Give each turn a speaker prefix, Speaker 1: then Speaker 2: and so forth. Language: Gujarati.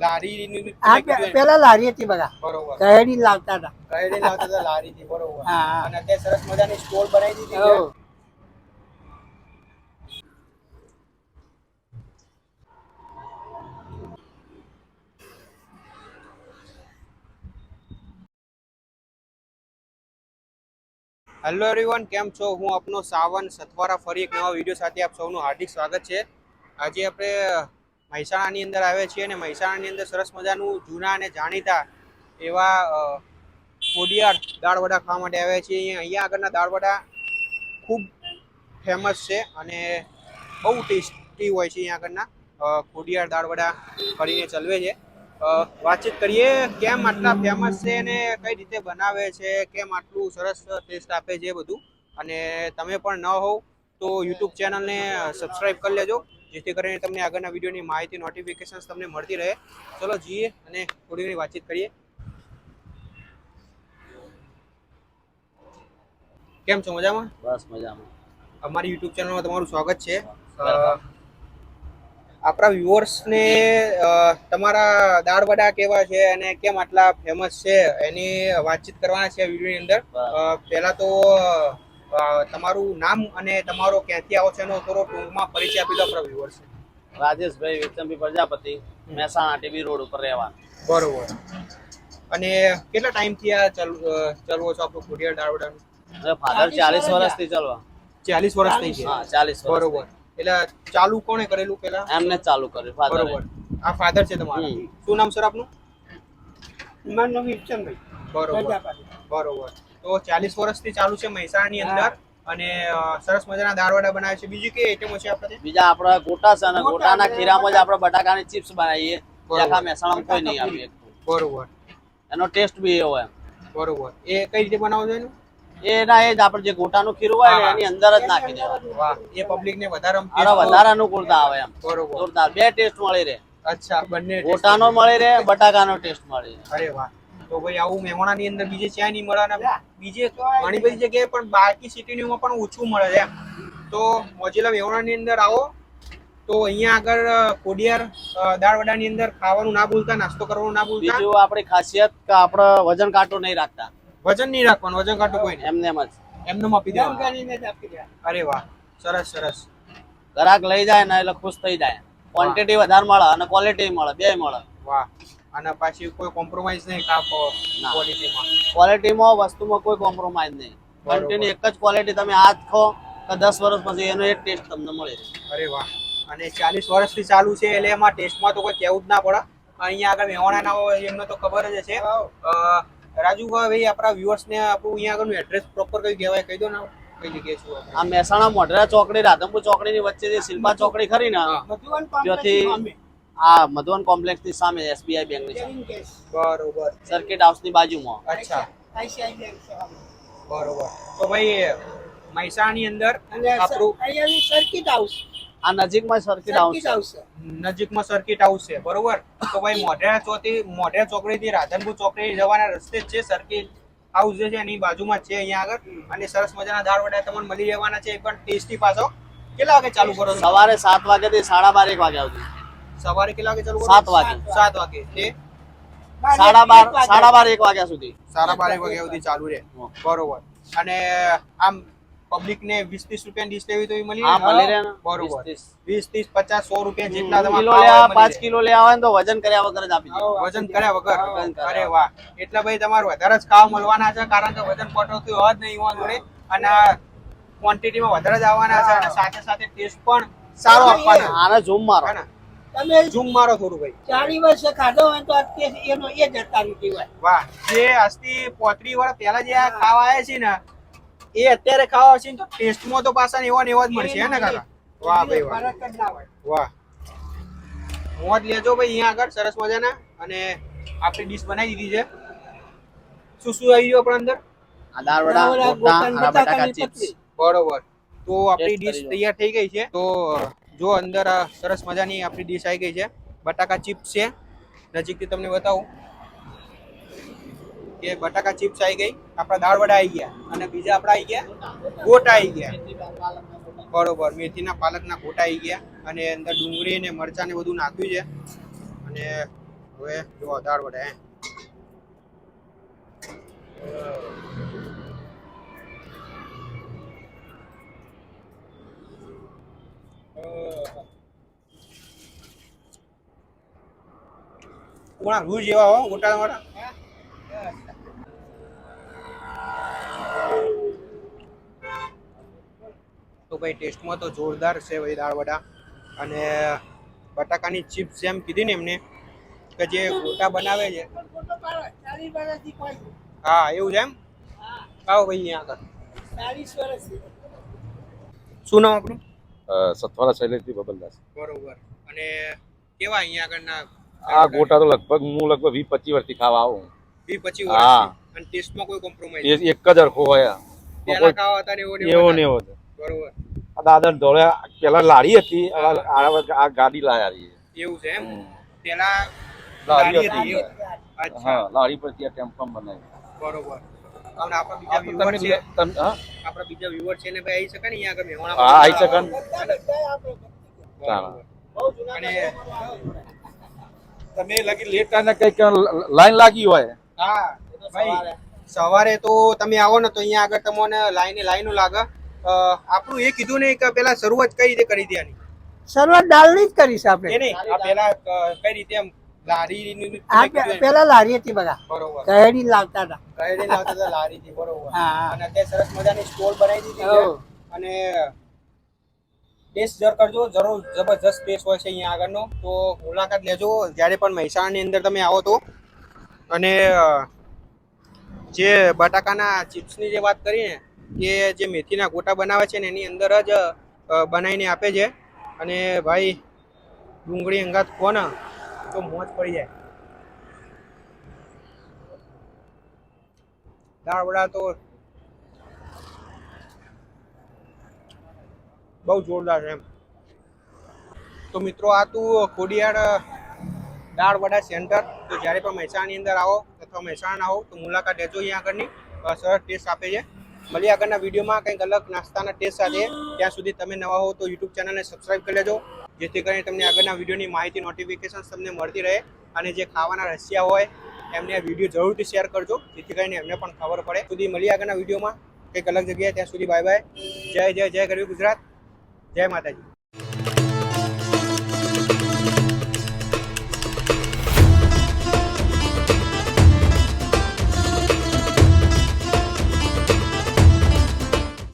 Speaker 1: લારીની
Speaker 2: આ
Speaker 1: તમે કીધું એમ.
Speaker 2: પેલા લારી હતી બઘા
Speaker 1: બરોબર.
Speaker 2: કહેડી લાવતા હતા.
Speaker 1: કઈડે લાવતા હતા લારીથી બરોબર.
Speaker 2: હા, હા.
Speaker 1: અને અત્યારે સરસ મજાની સ્ટોલ બનાવી દીધી છે. હેલો એવરીવન કેમ છો? હું આપનો સાવન સથવારા ફરી એક નવા વીડિયો સાથે આપ સૌનું હાર્દિક સ્વાગત છે. આજે આપણે મહેસાણાની અંદર આવે છે અને મહેસાણાની અંદર સરસ મજાનું જૂના અને જાણીતા એવા ખોડિયાર દાળ વડા ખાવા માટે આવે છે અહીંયા આગળના દાળ વડા ખૂબ ફેમસ છે અને બહુ ટેસ્ટી હોય છે અહીંયા આગળના ખોડિયાર દાળ વડા કરીને ચલવે છે. વાતચીત કરીએ કેમ આટલા ફેમસ છે અને કઈ રીતે બનાવે છે, કેમ આટલું સરસ ટેસ્ટ આપે છે બધું. અને તમે પણ ન હોવ તો યુટ્યુબ ચેનલને સબસ્ક્રાઇબ કરી લેજો. જેથી કરીને તમને આગળના વિડીયોની માહિતી નોટિફિકેશન્સ તમને મળતી રહે. ચલો જઈએ અને થોડી ઘણી વાતચીત કરીએ. કેમ છો? મજામાં?
Speaker 3: બસ મજામાં.
Speaker 1: અમારી યુટ્યુબ ચેનલમાં તમારું સ્વાગત છે. આપણા વ્યુઅર્સને તમારા દાળ વડા કેવા છે અને કેમ આટલા ફેમસ છે એની વાતચીત કરવાના છે વિડીયોની અંદર. પહેલાં તો તમારું નામ અને તમારો ક્યાંથી આવો છે એનો થોડો ટૂંકમાં પરિચય આપી દો આપણા viewers
Speaker 3: Rajeshbhai Vikrambhai Prajapati Mehsana TB road ઉપર રહેવાનું.
Speaker 1: બરોબર. અને કેટલા ટાઈમથી આ ચલવો છો આપણું ખોડિયાર દાળ
Speaker 3: ફાધર ચાલીસ વર્ષથી ચાલવા.
Speaker 1: ચાલીસ વર્ષ થઈ
Speaker 3: હા ચાલીસ
Speaker 1: બરોબર. એટલે ચાલુ કોણે કરેલું પેલા
Speaker 3: એમને ચાલુ કર્યું ફાધર
Speaker 1: બરોબર. આ ફાધર છે તમારું? શું નામ સર આપનું?
Speaker 2: મારું નામ ઈચ્છનભાઈ
Speaker 1: બરોબર. બરોબર. તો ચાલીસ વર્ષથી ચાલુ છે મહેસાણાની અંદર અને સરસ મજાના દારવાડા બનાવે છે. બીજી કઈ આઈટમો છે આપણે
Speaker 3: બીજા આપણા ગોટા છે અને ગોટાના ખીરામાં જ આપણે બટાકાની ચિપ્સ બનાવીએ. આખા મહેસાણામાં કોઈ નહીં આપીએ
Speaker 1: બરોબર.
Speaker 3: એનો ટેસ્ટ બી એવો એમ.
Speaker 1: બરોબર. એ કઈ રીતે બનાવો છો એના?
Speaker 3: એ જ આપણે જે ગોટાનું ખીરું હોય ને એની અંદર જ નાખી દેવાનું.
Speaker 1: વાહ. એ પબ્લિક ને વધારે
Speaker 3: વધારે અનુકૂળતા આવે એમ.
Speaker 1: બરોબર.
Speaker 3: જોરદાર. બે ટેસ્ટ મળી રહે.
Speaker 1: અચ્છા બંને
Speaker 3: ગોટાનો મળી રહે. બટાકાનો ટેસ્ટ મળી રહે.
Speaker 1: અરે વાહ. તો ભાઈ આવું મહેમાણાની અંદર બીજે ક્યાંય નહીં મળે અને બીજે ઘણી બધી જગ્યાએ પણ બાકી સિટીની પણ ઓછું મળે છે તો મોજીલા મહેમાણાની અંદર આવો. તો અહીંયા આગળ કોડિયાર દાળ દાળ વડાની અંદર ખાવાનું ના ભૂલતા નાસ્તો કરવાનો ના ભૂલતા.
Speaker 3: બીજું આપણી ખાસિયત કે આપણે વજન કાંટો નહીં રાખતા.
Speaker 1: વજન નહીં રાખવાનું વજન કાંટો કોઈ નહીં.
Speaker 3: એમને એમ જ.
Speaker 1: એમને આપી દેવાનું. અરે વાહ સરસ સરસ.
Speaker 3: ગ્રાહક લઈ જાય ને એટલે ખુશ થઈ જાય. ક્વોન્ટિટી વધારે મળે અને ક્વોલિટી મળે બે મળે.
Speaker 1: વાહ. અને પાછી કોઈ કોમ્પ્રોમાઇઝ નહીં કાપ
Speaker 3: ના.
Speaker 1: ક્વોલિટીમાં
Speaker 3: ક્વોલિટીમાં વસ્તુમાં કોઈ કોમ્પ્રોમાઇઝ નહીં. કન્ટિન્યુ એક જ ક્વોલિટી તમે આજ ખો કે દસ વર્ષ પછી એનો એક ટેસ્ટ તમને મળે
Speaker 1: અરે વાહ. અને ચાલીસ વર્ષથી ચાલુ છે એટલે એમાં ટેસ્ટમાં તો કોઈ કહેવું જ ના પડે. અહીંયા આગળ મહેવાણા હોય એમને તો ખબર જ છે રાજુભાઈ આપણા વ્યુઅર્સ ને આપણું અહીંયા આગળનું એડ્રેસ પ્રોપર કઈ કહેવાય? કહી દો ને?
Speaker 3: આ મહેસાણા મોઢેરા ચોકડી રાધનપુર ચોકડીની વચ્ચે જે શિલ્પા ચોકડી ખરી ને ત્યાંથી આ મધવન કોમ્પ્લેક્સની સામે એસબીઆઈ બેંકની સામે.
Speaker 1: બરોબર.
Speaker 3: સર્કિટ હાઉસની બાજુમાં.
Speaker 1: અચ્છા.
Speaker 2: બેંક છે.
Speaker 1: બરોબર. તો ભાઈ મહેસાણાની અંદર આપણું
Speaker 2: અહીંયાની સર્કિટ હાઉસ
Speaker 3: આ નજીકમાં સર્કિટ હાઉસ
Speaker 2: છે.
Speaker 1: નજીકમાં સર્કિટ હાઉસ છે બરોબર? તો ભાઈ મોઢેરા ચોથી મોઢેરા ચોકડીથી રાધનપુર ચોકડી જવાના રસ્તે જ છે સર્કિટ હાઉસ જે છે એની બાજુમાં છે અહીંયા આગળ. અને સરસ મજાના દાળ વડા તમને મળી જવાના છે. એ પણ ટેસ્ટી પાછો. કેટલા વાગે ચાલુ કરો
Speaker 3: સવારે સાત વાગે થી સાડા બાર એક વાગ્યા સુધી.
Speaker 1: સવારે કેટલા વાગે ચાલુ
Speaker 3: સાત વાગે.
Speaker 1: સાત વાગે
Speaker 3: સાડા બાર સાડા બાર એક વાગ્યા સુધી.
Speaker 1: સાડા બાર વાગ્યા સુધી ચાલુ રહે. બરોબર. અને આમ પબ્લિક ને વીસ ત્રીસ રૂપિયા ડીશ લેવી તો મળી
Speaker 3: હા મળી રહે
Speaker 1: બરોબર.
Speaker 3: વીસ, ત્રીસ.
Speaker 1: પચાસ સો રૂપિયા જેટલા તમારે
Speaker 3: કિલો લેવા પાંચ કિલો લેવા હોય તો વજન કર્યા વગર જ આપી દે.
Speaker 1: વજન કર્યા વગર. અરે વાહ. એટલે ભાઈ તમારે વધારે જ ખાવા મળવાના છે કારણ કે વજન પટોતું હોય જ નહીં હોવા જોડે. અને ક્વોન્ટિટીમાં વધારે જ આવવાના છે અને સાથે સાથે ટેસ્ટ પણ સારો આપવાનો.
Speaker 3: આને ઝૂમ મારો.
Speaker 1: હે ને?
Speaker 2: તમે
Speaker 1: ઝૂમ મારો થોડું ભાઈ.
Speaker 2: ચાલી વર્ષે ખાધો હોય તો અત્યારે એનો એ જ અત્યારે કહેવાય
Speaker 1: વાહ જે આજથી પોત્રી વર્ષ પહેલા જે આ ખાવા આવ્યા છે ને એ અત્યારે ખાવા છે ને તો ટેસ્ટમાં તો પાછા ને ને એવા જ મળશે હે ને કાકા? વાહ ભાઈ વાહ.
Speaker 2: ફરક જ ના હોય.
Speaker 1: વાહ. મોજ લેજો ભાઈ અહીંયા આગળ સરસ મજાના. અને આપણી ડીશ બનાવી દીધી છે. શું શું આવી ગયું આપણા અંદર?
Speaker 3: આ વડા ગોટા
Speaker 2: ગોટા,
Speaker 3: બટાકા ચિપ્સ
Speaker 1: બરોબર. તો આપણી ડીશ તૈયાર થઈ ગઈ છે. તો જો અંદર સરસ મજાની આપણી ડીશ આવી ગઈ છે. બટાકા ચિપ્સ છે. નજીકથી તમને બતાવું કે બટાકા ચિપ્સ આવી ગઈ. આપણા દાળ વડા આવી ગયા અને બીજા આપણા આવી ગયા ગોટા આવી ગયા. બરોબર, મેથીના પાલકના ગોટા આવી ગયા અને અંદર ડુંગળી ને મરચાં ને બધું નાખ્યું છે. અને હવે જો દાળ વડા હે. કોણા રૂ જેવા હો મોટા મોટા તો ભાઈ ટેસ્ટમાં તો જોરદાર છે ભાઈ દાળ વડા. અને બટાકાની ચિપ્સ જેમ કીધી ને એમને કે જે ગોટા બનાવે છે. હા એવું છે એમ? આવો ભાઈ અહીંયા આગળ. શું નામ આપણું
Speaker 4: અ, સથવારા શૈલેષજી બબલદાસ.
Speaker 1: બરોબર. અને કેવા અહીંયા આગળના
Speaker 4: આ ગોટા તો લગભગ હું લગભગ વીસ પચીસ વર્ષથી ખાવા આવું
Speaker 1: વી પચીસ
Speaker 4: હા.
Speaker 1: અને ટેસ્ટમાં કોઈ કોમ્પ્રોમાઇઝ
Speaker 4: એક જ હરખો હોય.
Speaker 1: એવો ને
Speaker 4: એવો
Speaker 1: બરોબર.
Speaker 4: આ દાદા ધોળે પેલા લારી હતી આ ગાડી લાયા
Speaker 1: એવું છે એમ? પેલા
Speaker 4: લારી હતી. હા લારી પર આ ટેમ્પમ બનાવી.
Speaker 1: બરોબર. આપણા બીજા વ્યુઅર છે? ને ભાઈ આવી શકે ને અહીંયા આગળ મહેમાન
Speaker 4: હા આવી શકે
Speaker 1: અને
Speaker 4: તમે લગી લેટ અને કંઈક લાઈન લાગી હોય.
Speaker 1: હા ભાઈ સવારે તો તમે આવો ને તો અહીંયા આગળ તમને લાઈને લાઈનો લાગે. આપણું એ કીધું નહીં કે પેલા શરૂઆત કઈ રીતે કરી દે આની?
Speaker 2: શરૂઆત દાળની જ કરી છે આપણે.
Speaker 1: નહીં આ પેલા કઈ રીતે એમ એમ.
Speaker 2: પેલા લારી હતી બધા.
Speaker 1: બરોબર.
Speaker 2: કહેડી લાવતા હતા.
Speaker 1: લાવતા હતા લારીથી બરોબર. અને તે સરસ મજાની સ્ટોલ બનાવી દીધી અને ટેસ્ટ જર કરજો. જરૂર જબરજસ્ત ટેસ્ટ હોય છે અહીંયા આગળનો. તો મુલાકાત લેજો. જ્યારે પણ મહેસાણાની અંદર તમે આવો તો. અને જે બટાકાના ચિપ્સની જે વાત કરીને કે જે મેથીના ગોટા બનાવે છે ને, એની અંદર જ બનાવીને આપે છે. અને ભાઈ, ડુંગળી અંગાત કોને તો મોજ પડી જાય. દાળ વડા તો બહુ જોરદાર છે એમ. તો મિત્રો, આ તું ખોડિયાર દાળ વડા સેન્ટર. તો જ્યારે પણ મહેસાણાની અંદર આવો અથવા મહેસાણા આવો, તો મુલાકાત લેજો અહીંયા આગળની. સરસ ટેસ્ટ આપે છે. મળીએ આગળના વિડીયોમાં કંઈક અલગ નાસ્તાના ટેસ્ટ સાથે. ત્યાં સુધી તમે નવા હો તો યુટ્યુબ ચેનલને સબસ્ક્રાઈબ કરી લેજો, જેથી કરીને તમને આગળના વિડીયોની માહિતી નોટિફિકેશન તમને મળતી રહે અને જે ખાવાના રસિયા હોય, એમને વીડિયો જરૂરથી શેર કરજો, જેથી કરીને એમને પણ ખબર પડે. સુધી મળીએ આગળના વિડીયોમાં. કંઈક અલગ જગ્યાએ. ત્યાં સુધી બાય બાય. જય જય જય, ગરવી ગુજરાત. જય માતાજી.